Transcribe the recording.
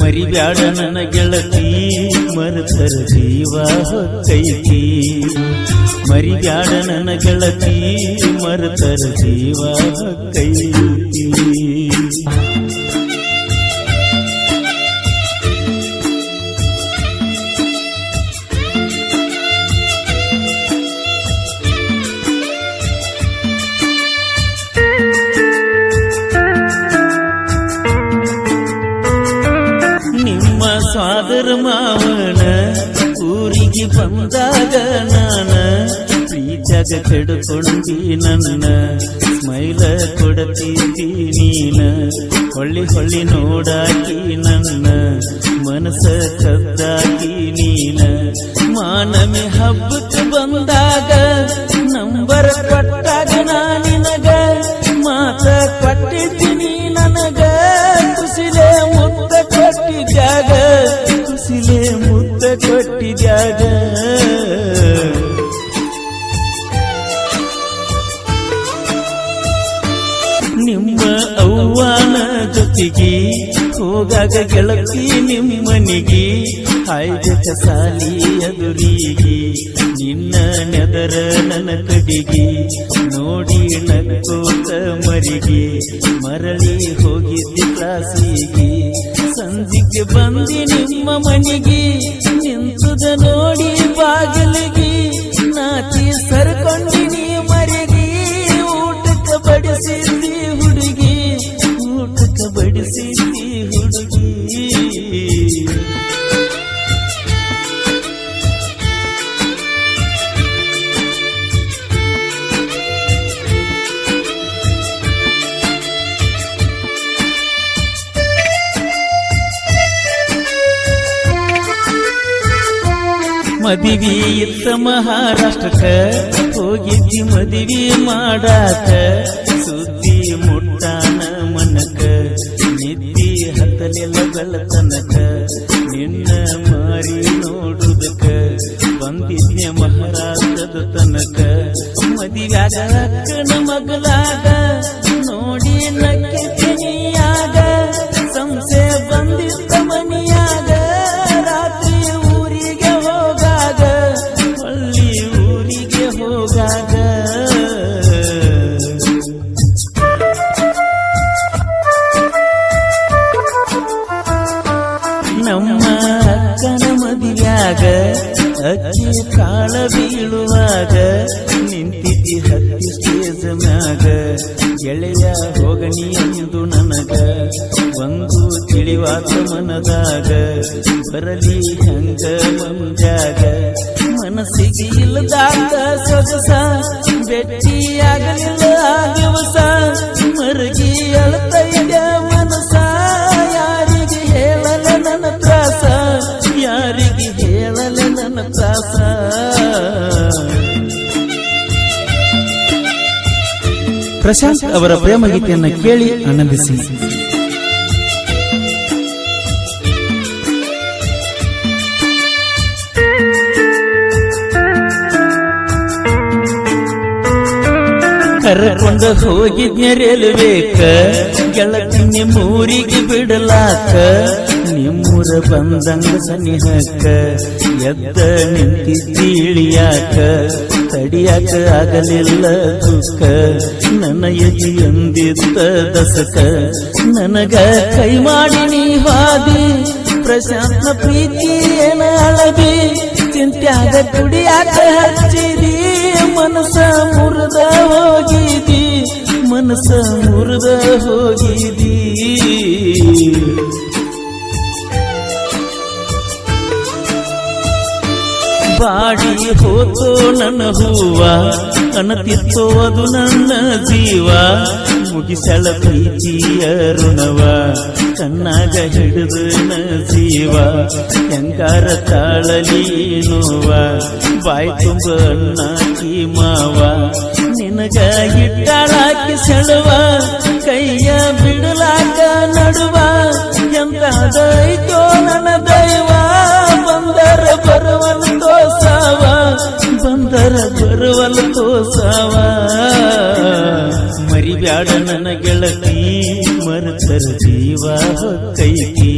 ಮರಿಬ್ಯಾಡ ನನ್ನ ಗೆಳತಿ ಮರುತರ ಜೀವ ಹೊತ್ತೈತಿ ಮರಿಬ್ಯಾಡ ನನ್ನ ಗೆಳತಿ ಮರುತರ ಜೀವ ಹೊತ್ತೈತಿ ಮಾವನ ಊರಿಗೆ ಬಂದಾಗ ನಾನ ಪ್ರೀತ್ಯಾಗ ಕೆಡುಕೊಂಡಿ ನನ್ನ ಸ್ಮೈಲ ಕೊಡತಿದ್ದಿ ನೀನ? ಹೊಳ್ಳಿ ಹೊಳ್ಳಿ ನೋಡಾಕಿ ನನ್ನ ಮನಸ್ಸ ಕದ್ದಾಕಿ ನೀನ? ಮಾನಮಿ ಹಬ್ಬಕ್ಕೆ ಬಂದಾಗ ನಂಬರ ಕೊಟ್ಟಾಗ ನಾನಿನಗ ಮಾತ ಕೊಟ್ಟಿದ್ದೀನಿ ನನಗ. ಖುಷಿಲೆ ಮುತ್ತ ಕೊಟ್ಟಿದ್ಯಾಗ ಜೊತೆಗೆ ಹೋಗಾಗ ಗೆಳತಿ ನಿಮ್ಮನಿಗೆ ಹಾಯ್ದಕ ಸಾಲಿ ಎದುರಿಗೆ, ನಿನ್ನ ನೆದರ ನನ್ನ ಕಡಿಗೆ, ನೋಡಿ ನಗೋತ ಮರಿಗೆ, ಮರಳಿ ಹೋಗಿದ್ದಿ ಕ್ಲಾಸಿಗೆ ಬಡಿಸಿದ್ದಿ ಹುಡುಗಿ ಮದಿವಿ ಇತ್ತ ಮಹಾರಾಷ್ಟ್ರಕ್ಕ ಹೋಗಿದ್ದಿ ಮದಿವಿ ಮಾಡಾಕ ಸುದ್ದಿ ಮುಟ್ಟಾನ ಹತ್ತಲಿಲ್ಲ ತನಕ ನಿನ್ನ ಮಾರಿ ನೋಡುದಕ್ಕ ಬಂದಿದ್ಯ ಮಹಾರಾಜದ ತನಕ. ಮದಿವ್ಯಾಗ ಅಕ್ಕನ ಮಗಲಾಗ ನೋಡಿ ನಕ್ಕಿದೀನಿಯಾಗ ಅಕ್ಕಿ ಕಾಳ ಬೀಳುವಾಗ ನಿಂತಿದ್ದಿ ಹತ್ತಿ ಸ್ಟೇಜ್ ಮ್ಯಾಗ. ಎಳೆಯ ಹೋಗಣಿ ಎಂದು ನನಗ. ಒಂದು ತಿಳಿವಾತ ಮನದಾಗ. ಬರಲಿ ಹಂಗ ಮುಂಜಾಗ ಮನಸ್ಸಿಗೆ ಇಲ್ಲದಾಗ ಸೊಗಸ ಭೇಟಿಯಾಗಲಿಲ್ಲ ನನ್ನ ಪ್ರಶಾಂತ್ ಅವರ ಪ್ರೇಮ ಗೀತೆಯನ್ನು ಕೇಳಿ ಆನಂದಿಸಿ. ಕರ್ಕೊಂಡ ಹೋಗಿದ್ನ ರೈಲ್ವೇಕ ಗೆಳತಿನಿ ಮೂರಿಗೆ ಬಿಡಲಾಕ ಬಂದಂಗ ಸನಿಹಕ್ಕ, ಎದ್ದ ನಿಂತಿ ತಿಳಿಯಾಕ, ತಡಿಯಾಕ ಆಗಲಿಲ್ಲ ದುಃಖ. ನನ್ನ ಎದಿ ಎಂದಿದ್ದ ದಸಕ, ನನಗ ಕೈ ಮಾಡಿ ನೀ ಹಾದಿ, ಪ್ರಶಾಂತ ಪ್ರೀತಿ ಏನ ಅಳದಿ, ಚಿಂತ್ಯಾಗ ಕುಡಿಯಾಕ ಹಚ್ಚಿದಿ, ಮನಸ ಮುರಿದ ಹೋಗಿದಿ, ಮನಸ ಮುರಿದ ಹೋಗಿದಿ. ಬಾಡಿ ಹೋತೋ ನನ್ನ ಹೂವ ಅನತಿತ್ತೋ ಅದು ನನ್ನ ಜೀವ. ಮುಗಿಸಳ ಪ್ರೀತಿಯ ಋಣವ, ಕಣ್ಣಾಗ ಹಿಡಿದು ಜೀವ. ಹೆಂಗಾರ ತಾಳಲಿ ನೋವ, ಬಾಯ್ ತುಂಬ ಮಾವ. ನಿನಗ ಇಟ್ಟಾಳಾಕಿ ಸೆಳುವ, ಕೈಯ ಬಿಡಲಾಕ ನಡುವ ಎಂತದೈತೋ ಬಂದರ ತೋಸಾವ ಮರಿಬ್ಯಾಡ ನನ್ನ ಗೆಳತಿ ಮರುತರ ಜೀವ ಹೊಕ್ಕೈತಿ.